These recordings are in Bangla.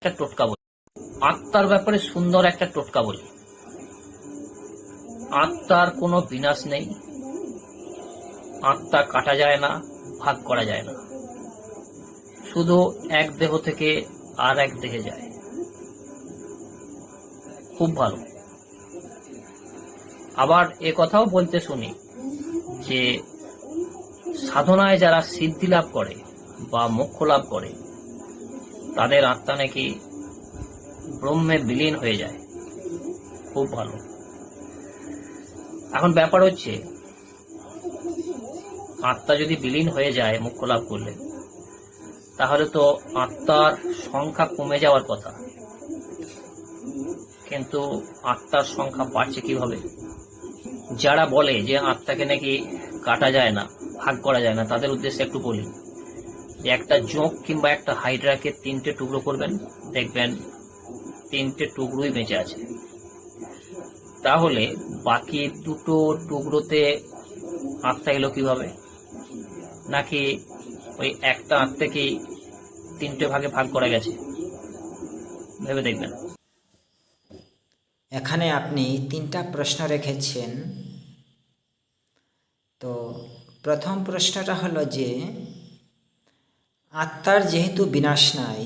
একটা টোটকা বলি। আত্মার ব্যাপারে সুন্দর একটা টোটকা বলি। আত্মার কোনো বিনাশ নেই। আত্মা কাটা যায় না, ভাগ করা যায় না। শুধু এক দেহ থেকে আর এক দেহে যায়। খুব ভালো। আবার এ কথাও বলতে শুনি যে, সাধনায় যারা সিদ্ধি লাভ করে বা মোক্ষ লাভ করে তাদের আত্মা নাকি ব্রহ্মে বিলীন হয়ে যায়। খুব ভালো। এখন ব্যাপার হচ্ছে, আত্মা যদি বিলীন হয়ে যায়, মুখ্য লাভ করলে, তাহলে তো আত্মার সংখ্যা কমে যাওয়ার কথা। কিন্তু আত্মার সংখ্যা বাড়ছে কীভাবে? যারা বলে যে আত্মাকে নাকি কাটা যায় না, ভাগ করা যায় না, তাদের উদ্দেশ্যে একটু বলি। একটা জোঁক কিংবা একটা হাইড্রাকে তিনটে টুকরো করবেন, দেখবেন তিনটে টুকরোই বেঁচে আছে। তাহলে বাকি দুটো টুকরোতে আঁকতে এলো কীভাবে? নাকি ওই একটা আত্মাকেই তিনটে ভাগে ভাগ করা গেছে? ভেবে দেখবেন। এখানে আপনি তিনটা প্রশ্ন রেখেছেন। তো প্রথম প্রশ্নটা হলো যে আত্মার যেহেতু বিনাশ নাই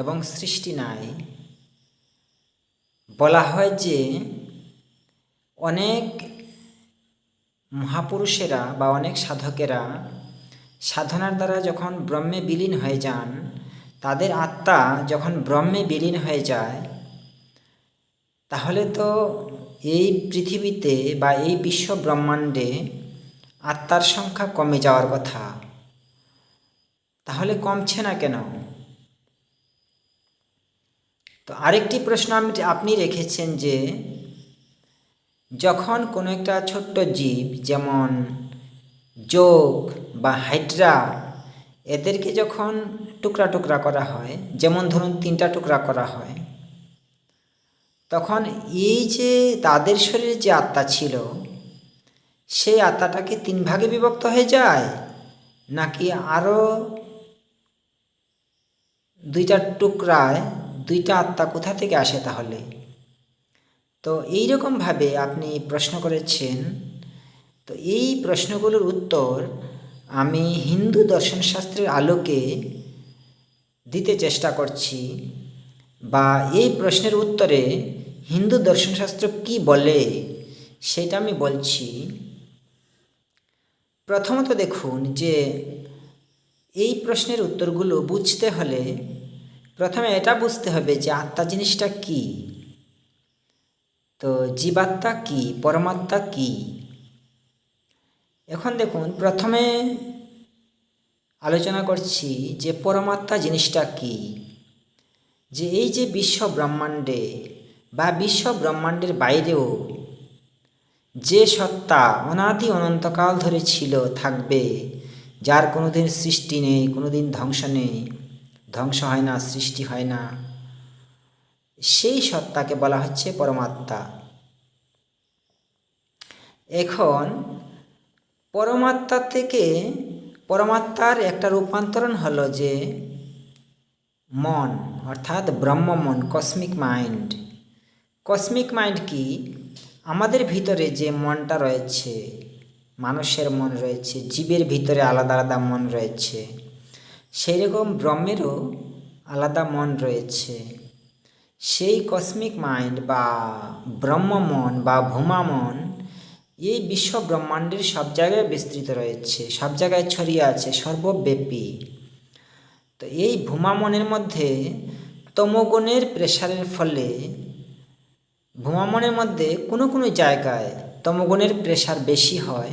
এবং সৃষ্টি নাই, বলা হয় যে অনেক মহাপুরুষেরা বা অনেক সাধকেরা সাধনার দ্বারা যখন ব্রহ্মে বিলীন হয়ে যান, তাদের আত্মা যখন ব্রহ্মে বিলীন হয়ে যায়, তাহলে তো এই পৃথিবীতে বা এই বিশ্ব ব্রহ্মাণ্ডে আত্মার সংখ্যা কমে যাওয়ার কথা। তাহলে কমছে না কেন? তো আরেকটি প্রশ্ন আপনি রেখেছেন যে, যখন কোনো একটা ছোট্ট জীব, যেমন যোগ বা হাইড্রা, এদেরকে যখন টুকরা টুকরা করা হয়, যেমন ধরুন তিনটা টুকরা করা হয়, তখন এই যে তাদের শরীরে যে আত্মা ছিল, সেই আত্মাটাকে তিন ভাগে বিভক্ত হয়ে যায়? নাকি আরও দুইটা টুকরায় দুইটা আত্মা কোথা থেকে আসে তাহলে? তো এই রকমভাবে আপনি প্রশ্ন করেছেন। তো এই প্রশ্নগুলোর উত্তর আমি হিন্দু দর্শনশাস্ত্রের আলোকে দিতে চেষ্টা করছি বা এই প্রশ্নের উত্তরে হিন্দু দর্শনশাস্ত্র কি বলে সেটা আমি বলছি। প্রথমত দেখুন যে এই প্রশ্নের উত্তরগুলো বুঝতে হলে প্রথমে এটা বুঝতে হবে যে আত্মা জিনিসটা কি? তো জীবাত্মা কি? পরমাত্মা কি? এখন দেখুন, প্রথমে আলোচনা করছি যে পরমাত্মা জিনিসটা কি? যে এই যে বিশ্ব ব্রহ্মাণ্ডে বা বিশ্ব ব্রহ্মাণ্ডের বাইরেও যে সত্তা অনাদি অনন্তকাল ধরে ছিল থাকবে, যার কোনোদিন সৃষ্টি নেই, কোনোদিন ধ্বংস নেই ধ্বংস হয় না, সৃষ্টি হয় না। সেই সত্তাকে বলা হচ্ছে পরমাত্মা। এখন পরমাত্মা থেকে পরমাত্মার একটা রূপান্তরণ হলো যে মন, অর্থাৎ ব্রহ্মমন কসমিক মাইন্ড কসমিক মাইন্ড কি? আমাদের ভিতরে যে মনটা রয়েছে, মানুষের মন রয়েছে, জীবের ভিতরে আলাদা আলাদা মন রয়েছে। সেই রকম ব্রহ্মেরও আলাদা মন রয়েছে। সেই কসমিক মাইন্ড বা ব্রহ্মমন বা ভূমামন, এই বিশ্ব ব্রহ্মাণ্ডের সব জায়গায় বিস্তৃত রয়েছে, সব জায়গায় ছড়িয়ে আছে, সর্বব্যাপী। তো এই ভূমামনের মধ্যে তমগুণের প্রেশারের ফলে ভূমামনের মধ্যে কোনো কোনো জায়গায় তমগুণের প্রেশার বেশি হয়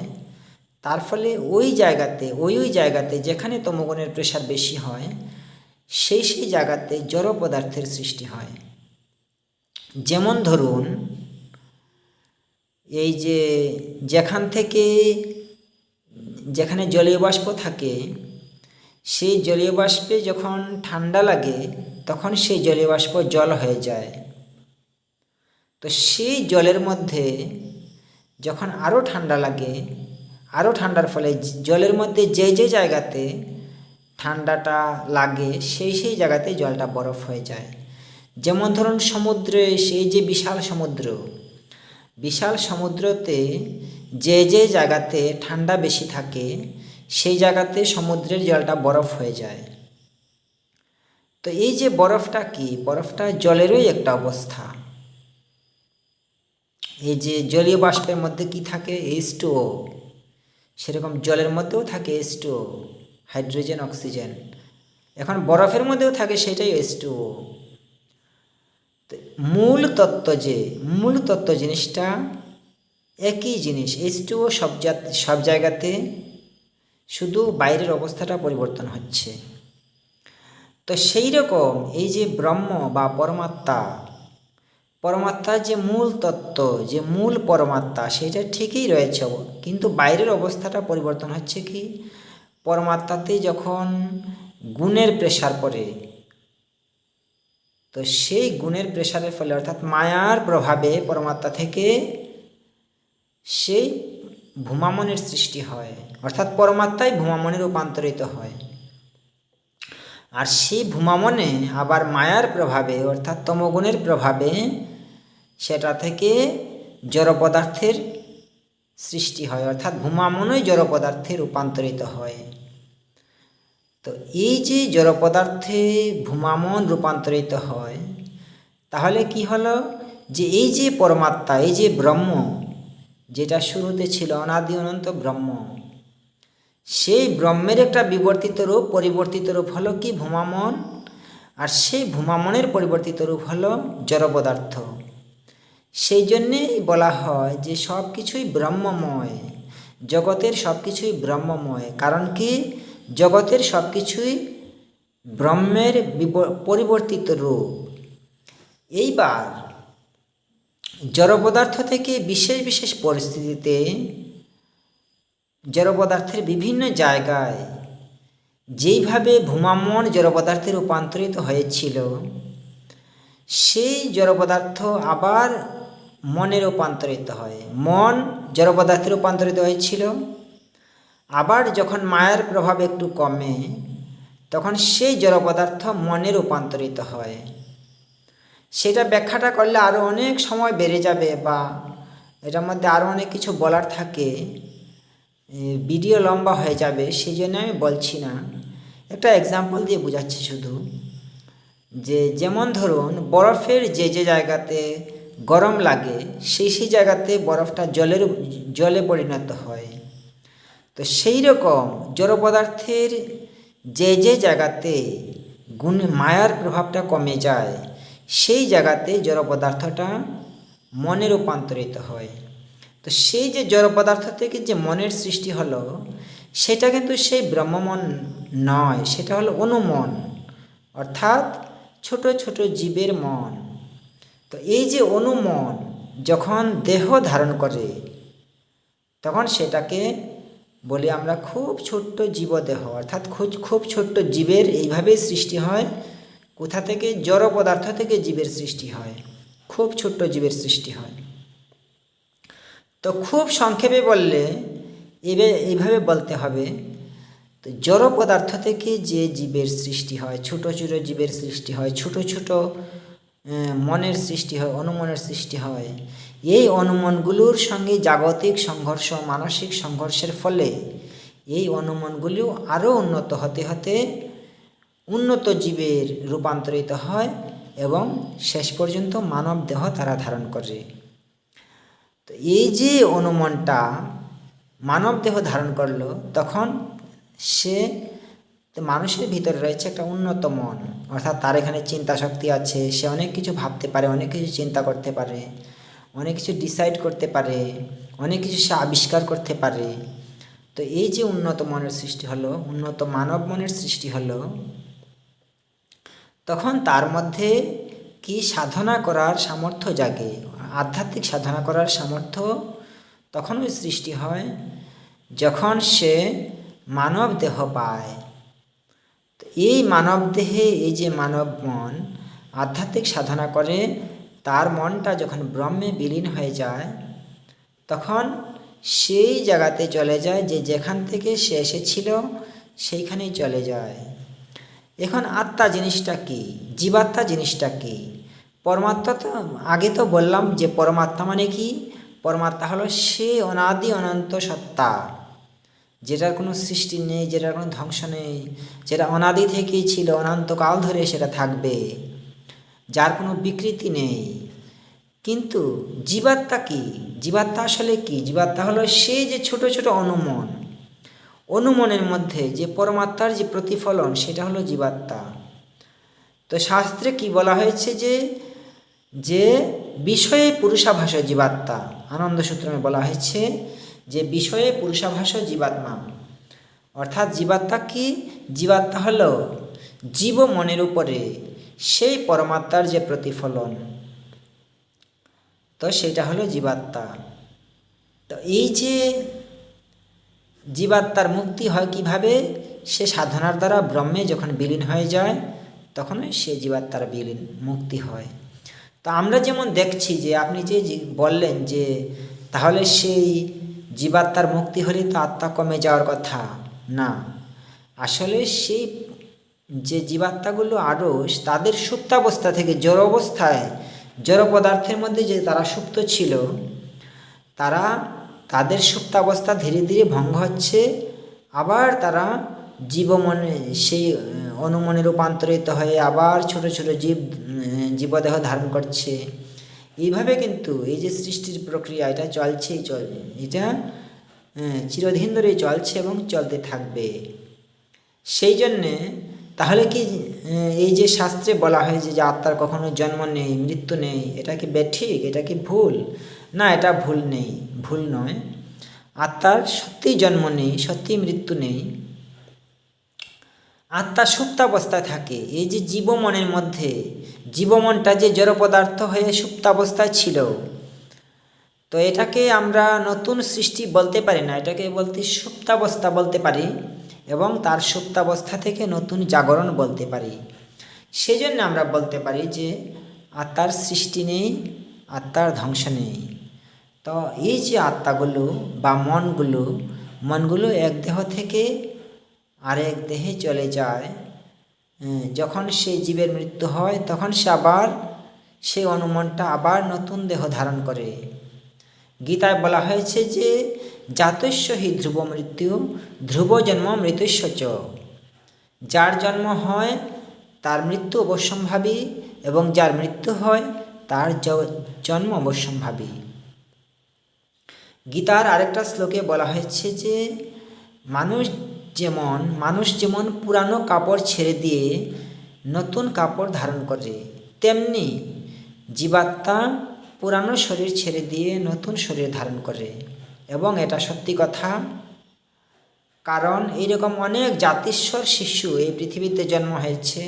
তার ফলে ওই জায়গাতে, ওই ওই জায়গাতে যেখানে তমগুণের প্রেশার বেশি হয়, সেই সেই জায়গাতে জড় পদার্থের সৃষ্টি হয়। যেমন ধরুন, এই যে যেখান থেকে, যেখানে জলীয় বাষ্প থাকে, সেই জলীয় বাষ্পে যখন ঠান্ডা লাগে, তখন সেই জলীয় বাষ্প জল হয়ে যায়। তো সেই জলের মধ্যে যখন আরও ঠান্ডা লাগে আরও ঠান্ডার ফলে জলের মধ্যে যে যে জায়গাতে ঠান্ডাটা লাগে সেই সেই জায়গাতে জলটা বরফ হয়ে যায়। যেমন ধরুন সমুদ্রে সেই যে বিশাল সমুদ্র, বিশাল সমুদ্রতে যে যে জায়গাতে ঠান্ডা বেশি থাকে, সেই জায়গাতে সমুদ্রের জলটা বরফ হয়ে যায়। তো এই যে বরফটা কি? বরফটা জলেরই একটা অবস্থা। এই যে জলীয় বাষ্পের মধ্যে কি থাকে? এইচ টু ও সেরকম জলের মধ্যেও থাকে এস টু হাইড্রোজেন অক্সিজেন এখন বরফের মধ্যেও থাকে সেটাই এস টু মূল তত্ত্ব যে, মূল তত্ত্ব জিনিসটা একই জিনিস। এইচ টু সব সব জায়গাতে শুধু বাইরের অবস্থাটা পরিবর্তন হচ্ছে। তো সেই রকম এই যে ব্রহ্ম বা পরমাত্মা পরমাত্মার যে মূল তত্ত্ব, যে মূল পরমাত্মা, সেটা ঠিকই রয়েছে কিন্তু বাইরের অবস্থাটা পরিবর্তন হচ্ছে কি? পরমাত্মাতে যখন গুণের প্রেশার পড়ে, তো সেই গুণের প্রেশারের ফলে, অর্থাৎ মায়ার প্রভাবে পরমাত্মা থেকে সেই ভূমামনের সৃষ্টি হয়। অর্থাৎ পরমাত্মাই ভূমামনে রূপান্তরিত হয়। আর সেই ভূমামনে আবার মায়ার প্রভাবে, অর্থাৎ তমগুণের প্রভাবে সেটা থেকে জড় পদার্থের সৃষ্টি হয়, অর্থাৎ ভূমামনই জড় পদার্থে রূপান্তরিত হয়। তো এই যে জড় পদার্থে ভূমামন রূপান্তরিত হয়, তাহলে কি হলো? যে এই যে পরমাত্মা, এই যে ব্রহ্ম, যেটা শুরুতে ছিল অনাদি অনন্ত ব্রহ্ম, সেই ব্রহ্মের একটা বিবর্তিত রূপ, পরিবর্তিত রূপ হলো কি? ভূমামন। আর সেই ভূমামনের পরিবর্তিত রূপ হলো জড় পদার্থ। সেই জন্যেই বলা হয় যে সব কিছুই ব্রহ্মময়, জগতের সব কিছুই ব্রহ্মময়। কারণ কি? জগতের সব কিছুই ব্রহ্মের পরিবর্তিত রূপ। এইবার জড় পদার্থ থেকে বিশেষ বিশেষ পরিস্থিতিতে জড় পদার্থের বিভিন্ন জায়গায় যেইভাবে ভূমামন জড় পদার্থে রূপান্তরিত হয়েছিল, সেই জড় পদার্থ আবার মনে রূপান্তরিত হয়। মন জড় পদার্থে রূপান্তরিত হয়েছিল। আবার যখন মায়ের প্রভাব একটু কমে, তখন সেই জড় পদার্থ মনে রূপান্তরিত হয়। সেটা ব্যাখ্যাটা করলে আরও অনেক সময় বেড়ে যাবে বা এটার মধ্যে আরও অনেক কিছু বলার থাকে। ভিডিও লম্বা হয়ে যাবে সেই জন্য আমি বলছি না। একটা এক্সাম্পল দিয়ে বোঝাচ্ছি শুধু। যে, যেমন ধরুন, বরফের যে যে জায়গাতে গরম লাগে, সেই সেই জায়গাতে বরফটা জলের জলে পরিণত হয়। তো সেই রকম জড় পদার্থের যে যে জায়গাতে গুণ মায়ার প্রভাবটা কমে যায়, সেই জায়গাতে জড় পদার্থটা মনে রূপান্তরিত হয়। তো সেই যে জড় পদার্থ থেকে যে মনের সৃষ্টি হলো, সেটা কিন্তু সেই ব্রহ্মমন নয়, সেটা হলো অনুমন। অর্থাৎ ছোট ছোট জীবের মন। তো এই যে অনুমন যখন দেহ ধারণ করে, তখন সেটাকে বলি আমরা খুব ছোট্ট জীবদেহ, অর্থাৎ খুব খুব ছোট্ট জীবের এইভাবেই সৃষ্টি হয়। কোথা থেকে? জড় পদার্থ থেকে জীবের সৃষ্টি হয়। খুব ছোট্ট জীবের সৃষ্টি হয়। তো খুব সংক্ষেপে বললে এইভাবে বলতে হবে, তো জড় পদার্থ থেকে যে জীবের সৃষ্টি হয়, ছোট ছোট জীবের সৃষ্টি হয়, ছোট ছোট মনের সৃষ্টি হয়, অনুমনের সৃষ্টি হয়। এই অনুমনগুলোর সঙ্গে জাগতিক সংঘর্ষ, মানসিক সংঘর্ষের ফলে এই অনুমনগুলো আরও উন্নত হতে হতে উন্নত জীবের রূপান্তরিত হয় এবং শেষ পর্যন্ত মানব দেহ তারা ধারণ করে। তো এই যে অনুমানটা মানব দেহ ধারণ করল, তখন সে তো মানুষের ভিতরে রয়েছে একটা উন্নত মন। অর্থাৎ তার এখানে চিন্তা শক্তি আছে, সে অনেক কিছু ভাবতে পারে, অনেক কিছু চিন্তা করতে পারে, অনেক কিছু ডিসাইড করতে পারে, অনেক কিছু সে আবিষ্কার করতে পারে। তো এই যে উন্নত মনের সৃষ্টি হলো, উন্নত মানব মনের সৃষ্টি হলো, তখন তার মধ্যে কি সাধনা করার সামর্থ্য জাগে? আধ্যাত্মিক সাধনা করার সামর্থ্য তখনই সৃষ্টি হয় যখন সে মানব দেহ পায়। এই মানব দেহে এই যে মানব মন আধ্যাত্মিক সাধনা করে, তার মনটা যখন ব্রহ্মে বিলীন হয়ে যায়, তখন সেই জায়গাতে চলে যায় যে যেখান থেকে সে এসেছিল, সেইখানেই চলে যায়। এখন আত্মা জিনিসটা কি? জীবাত্মা জিনিসটা কি? পরমাত্মা তো, আগে তো বললাম যে পরমাত্মা মানে কি? পরমাত্মা হলো সে অনাদি অনন্ত সত্তা। যেটার কোনো সৃষ্টি নেই, যেটার কোনো ধ্বংস নেই, যেটা অনাদি থেকেই ছিল, অনন্তকাল ধরে সেটা থাকবে, যার কোনো বিকৃতি নেই। কিন্তু জীবাত্মা কি? জীবাত্মা আসলে কি? জীবাত্মা হলো সেই যে ছোট ছোট অনুমন। অনুমনের মধ্যে যে পরমাত্মার যে প্রতিফলন, সেটা হলো জীবাত্মা। তো শাস্ত্রে কি বলা হয়েছে যে যে বিষয়ে পুরুষাভাস জীবাত্মা? আনন্দ সূত্রমে বলা হয়েছে যে বিষয়ে পুরুষাভাস জীবাত্মা। অর্থাৎ জীবাত্মা কি? জীবাত্মা হল জীব মনের উপরে সেই পরমাত্মার যে প্রতিফলন। তো সেটা হলো জীবাত্মা। তো এই যে জীবাত্মার মুক্তি হয় কীভাবে? সে সাধনার দ্বারা ব্রহ্মে যখন বিলীন হয়ে যায় তখন সে জীবাত্মার বিলীন মুক্তি হয়। তো আমরা যেমন দেখছি যে আপনি যে বললেন যে তাহলে সেই জীবাত্মার মুক্তি হলে তো আত্মা কমে যাওয়ার কথা। না, আসলে সেই যে জীবাত্মাগুলো আরও তাদের সুপ্তাবস্থা থেকে জড় অবস্থায়, জড় পদার্থের মধ্যে যে তারা সুপ্ত ছিল, তারা তাদের সুপ্তাবস্থা ধীরে ধীরে ভঙ্গ হচ্ছে, আবার তারা জীবমনে সেই, অনুমনে রূপান্তরিত হয়ে আবার ছোট ছোট জীব জীবদেহ ধারণ করছে। এইভাবে কিন্তু এই যে সৃষ্টির প্রক্রিয়া এটা চলছেই চল এটা আহ, চিরদিন ধরেই চলছে এবং চলতে থাকবে। সেই জন্যে তাহলে কি এই যে শাস্ত্রে বলা হয়েছে যে আত্মার কখনো জন্ম নেই মৃত্যু নেই এটা কি বেঠিক? এটা কি ভুল? না এটা ভুল নেই ভুল নয়। আত্মার সত্যিই জন্ম নেই সত্যিই মৃত্যু নেই। আত্মা সুপ্তাবস্থায় থাকে। এই যে জীবমনের মধ্যে, জীবমনটা যে জড় পদার্থ হয়ে সুপ্তাবস্থায় ছিল, তো এটাকে আমরা নতুন সৃষ্টি বলতে পারি না। এটাকে বলতে সুপ্তাবস্থা বলতে পারি এবং তার সুপ্তাবস্থা থেকে নতুন জাগরণ বলতে পারি। সেই জন্য আমরা বলতে পারি যে আত্মার সৃষ্টি নেই, আত্মার ধ্বংস নেই। তো এই যে আত্মাগুলো বা মনগুলো মনগুলো এক দেহ থেকে আরেক দেহে চলে যায় যখন সেই জীবের মৃত্যু হয়, তখন সে আবার সেই অনুমানটা আবার নতুন দেহ ধারণ করে। গীতায় বলা হয়েছে যে জাতস্য হি ধ্রুব মৃত্যু ধ্রুব জন্ম মৃত্যুস্য চ যার জন্ম হয়, তার মৃত্যু অবশ্যম্ভাবী এবং যার মৃত্যু হয়, তার জন্ম অবশ্যম্ভাবী। গীতার আরেকটা শ্লোকে বলা হয়েছে যে, মানুষ যেমন মানুষ যেমন পুরানো কাপড় ছেড়ে দিয়ে নতুন কাপড় ধারণ করে, তেমনি জীবাত্মা পুরানো শরীর ছেড়ে দিয়ে নতুন শরীর ধারণ করে। এবং এটা সত্যি কথা, কারণ এইরকম অনেক জাতিস্বর শিশু এই পৃথিবীতে জন্ম হয়েছে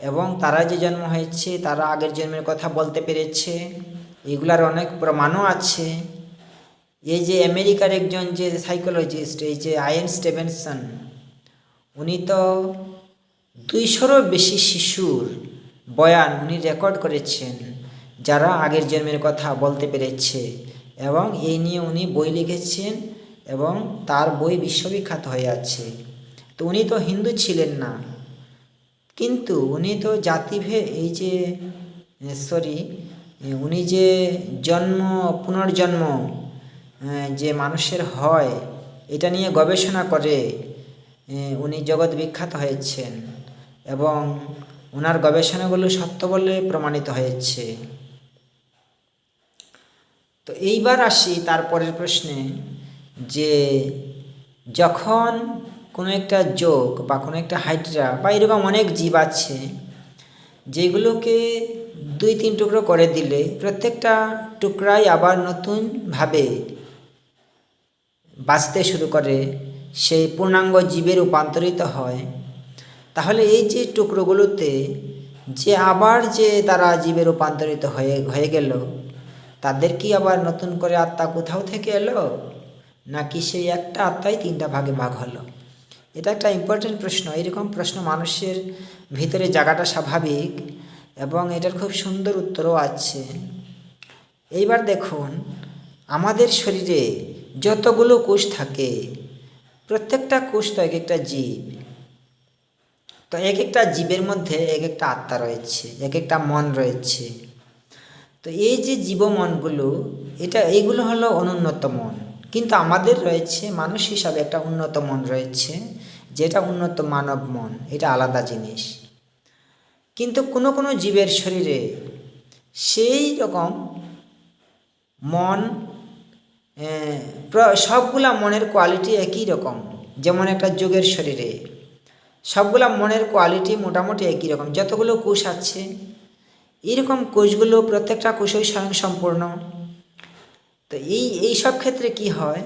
এবং তারা যে জন্ম হয়েছে, তারা আগের জন্মের কথা বলতে পেরেছে। এগুলার অনেক প্রমাণও আছে। এই যে আমেরিকার একজন যে সাইকোলজিস্ট এই যে আইএন স্টেভেনসন, উনি তো দুইশোরও বেশি শিশুর বয়ান উনি রেকর্ড করেছেন, যারা আগের জন্মের কথা বলতে পেরেছে এবং এই নিয়ে উনি বই লিখেছেন এবং তার বই বিশ্ববিখ্যাত হয়ে আছে। তো উনি তো হিন্দু ছিলেন না, কিন্তু উনি তো জাতিভে, এই যে সরি উনি যে জন্ম, পুনর্জন্ম যে মানুষের হয়, এটা নিয়ে গবেষণা করে উনি জগৎ বিখ্যাত হয়েছেন এবং ওনার গবেষণাগুলো সত্য বলে প্রমাণিত হয়েছে। তো এইবার আসি তারপরের প্রশ্নে, যে যখন কোনো একটা যোগ বা কোনো একটা হাইড্রা বা এরকম অনেক জীব আছে, যেগুলোকে দুই তিন টুকরো করে দিলে প্রত্যেকটা টুকরাই আবার নতুনভাবে বাঁচতে শুরু করে, সেই পূর্ণাঙ্গ জীবে রূপান্তরিত হয়। তাহলে এই যে টুকরোগুলোতে যে আবার যে তারা জীবে রূপান্তরিত হয়ে হয়ে গেল, তাদের কি আবার নতুন করে আত্মা কোথাও থেকে এলো? নাকি সেই একটা আত্মাই তিনটা ভাগে ভাগ হলো? এটা একটা ইম্পর্টেন্ট প্রশ্ন। এরকম প্রশ্ন মানুষের ভিতরে জায়গাটা স্বাভাবিক এবং এটার খুব সুন্দর উত্তরও আছে। এইবার দেখুন, আমাদের শরীরে যতগুলো কোষ থাকে, প্রত্যেকটা কোষ তো এক একটা জীব। তো এক একটা জীবের মধ্যে এক একটা আত্মা রয়েছে, এক একটা মন রয়েছে। তো এই যে জীবমনগুলো, এটা এইগুলো হলো অনুন্নত মন। কিন্তু আমাদের রয়েছে মানুষ হিসাবে একটা উন্নত মন রয়েছে, যেটা উন্নত মানব মন, এটা আলাদা জিনিস। কিন্তু কোনো কোনো জীবের শরীরে সেই রকম মন সবগুলা মনের কোয়ালিটি একই রকম, যেমন একটা যোগের শরীরে। সবগুলা মনের কোয়ালিটি মোটামুটি একই রকম, যতগুলো কোষ আছে এইরকম কোষগুলো প্রত্যেকটা কোষই স্বয়ং সম্পূর্ণ তো এই এই সব ক্ষেত্রে কি হয়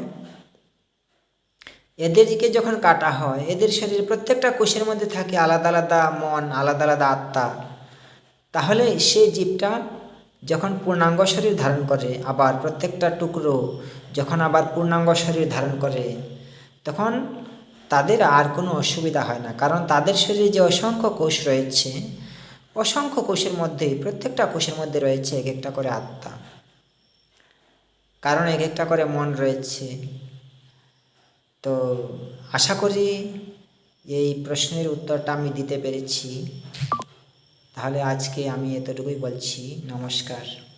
এদেরকে যখন কাটা হয়, এদের শরীরে প্রত্যেকটা কোষের মধ্যে থাকে আলাদা আলাদা মন, আলাদা আলাদা আত্মা। তাহলে সে জীবটা যখন পূর্ণাঙ্গ শরীর ধারণ করে, আবার প্রত্যেকটা টুকরো যখন আবার পূর্ণাঙ্গ শরীর ধারণ করে, তখন তাদের আর কোনো অসুবিধা হয় না। কারণ তাদের শরীরে যে অসংখ্য কোষ রয়েছে, অসংখ্য কোষের মধ্যে, প্রত্যেকটা কোষের মধ্যে রয়েছে এক একটা করে আত্মা। কারণ এক একটা করে মন রয়েছে। তো আশা করি এই প্রশ্নের উত্তরটা আমি দিতে পেরেছি। তাহলে আজকে আমি এতটুকুই বলছি। নমস্কার।